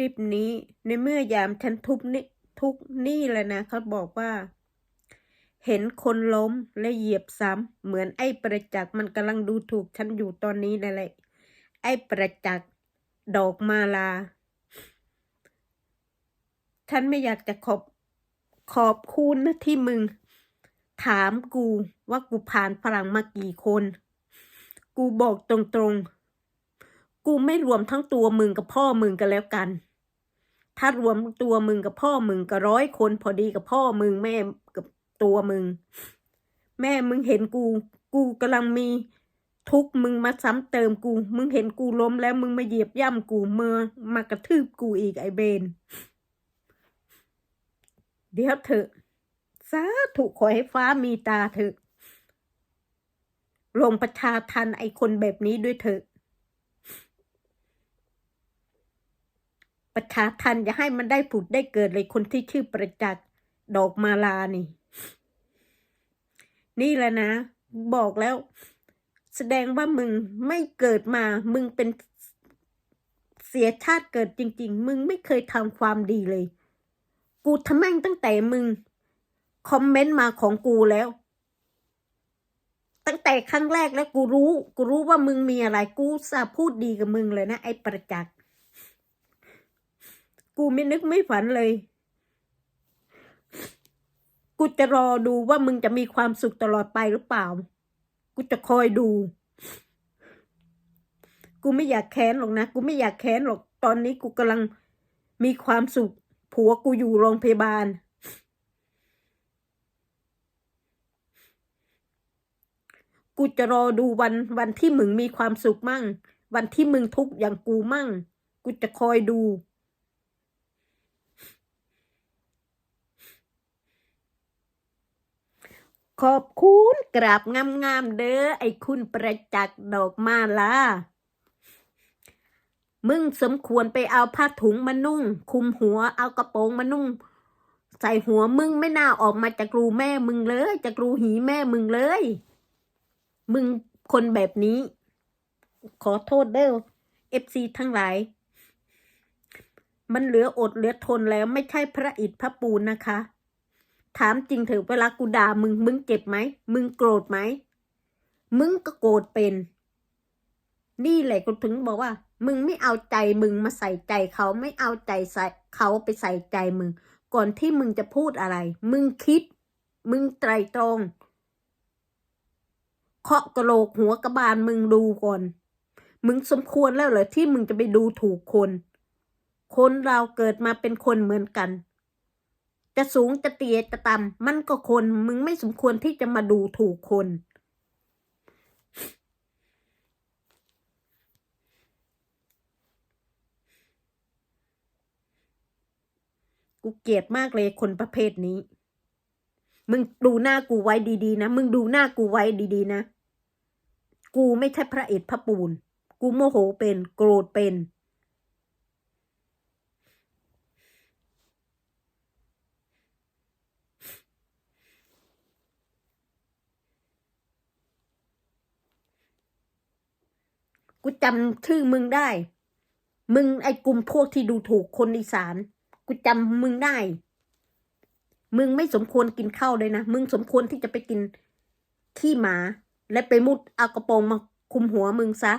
ลิปนี้ ในเมื่อยามฉันทุบนี่ทุกนี่แหละนะเขาบอกว่า เห็นคนล้มและเหยียบซ้ำเหมือนไอ้ประจักษ์มันกำลังดูถูกฉันอยู่ตอนนี้นั่นแหละไอ้ประจักษ์ดอกมาลา ฉันไม่อยากจะขอบขอบคุณนะที่มึง ถามกูว่ากูผ่านฝรั่งมากี่คน กูบอกตรงๆ กูไม่รวมทั้งตัวมึงกับพ่อมึงกันแล้วกัน ถ้ารวมตัวมึงกับพ่อมึงก็ร้อยคนพอดีกับพ่อมึงแม่กับตัวมึง แม่มึงเห็นกู กูกำลังมีทุกมึงมาซ้ำเติมกู มึงเห็นกูล้มแล้วมึงมาเหยียบย่ำกูเมื่อมากระทืบกูอีกไอเบน เดี๋ยวเถอะสาธุขอให้ฟ้ามีตาเถอะลงประชาทันไอคนแบบนี้ด้วยเถอะ ประชาทันอย่าให้มันได้ผุดได้เกิดเลยคนที่ชื่อประจักษ์ดอกมาลานี่ นี่แหละนะ บอกแล้ว แสดงว่ามึงไม่เกิดมา มึงเป็นเสียชาติเกิดจริง ๆ มึงไม่เคยทำความดีเลย กูทำแม่งตั้งแต่มึง คอมเมนต์มาของกูแล้ว ตั้งแต่ครั้งแรกแล้วกูรู้ กูรู้ว่ามึงมีอะไร กูสาพูดดีกับมึงเลยนะ ไอ้ประจักษ์ กูไม่นึกไม่ฝันเลย กูจะรอดูว่ามึงจะมีความสุขตลอดไปหรือเปล่า กูจะคอยดู กูไม่อยากแค้นหรอกนะ กูไม่อยากแค้นหรอก ตอนนี้กูกำลังมีความสุข ผัวกูอยู่โรงพยาบาล กูจะรอดูวันวันที่มึงมีความสุขมั่ง วันที่มึงทุกข์อย่างกูมั่ง กูจะคอยดู ขอบคุณกราบงามๆเด้อไอ้คุณประจักษ์ดอกมาลามึงสมควรไปเอาผ้าถุงมานุ่ง คุมหัวเอากระโปรงมานุ่ง ใส่หัวมึงไม่น่าออกมาจากรูแม่มึงเลยจากรูหีแม่มึงเลย มึงคนแบบนี้ ขอโทษเด้อเอฟซีทั้งหลาย มันเหลืออดเหลือทนแล้วไม่ใช่พระอิฐพระปูนนะคะ ถามจริงเถอะเวลากูด่ามึง มึงเจ็บไหม มึงโกรธไหม มึงก็โกรธเป็น นี่แหละกูถึงบอกว่า มึงไม่เอาใจมึงมาใส่ใจเขาไม่เอาใจใส่เขาไปใส่ใจมึง ก่อนที่มึงจะพูดอะไร มึงคิด มึงไตรตรองเคาะกระโหลกหัวกระบาลมึงดูก่อน มึงสมควรแล้วเหรอที่มึงจะไปดูถูกคน คนเราเกิดมาเป็นคนเหมือนกัน จะสูงจะเตี้ยจะต่ำมันก็คน มึงไม่สมควรที่จะมาดูถูกคน กูเกลียดมากเลยคนประเภทนี้ มึงดูหน้ากูไว้ดีๆนะ มึงดูหน้ากูไว้ดีๆนะ กูไม่ใช่พระเอกพระปูน กูโมโหเป็น โกรธเป็น กูจำชื่อมึงได้ มึงไอ้กลุ่มพวกที่ดูถูกคนอีสาน กูจำมึงได้ มึงไม่สมควรกินข้าวเลยนะ มึงสมควรที่จะไปกินขี้หมา และไปมุดเอากระโปรงมาคุมหัวมึงซะ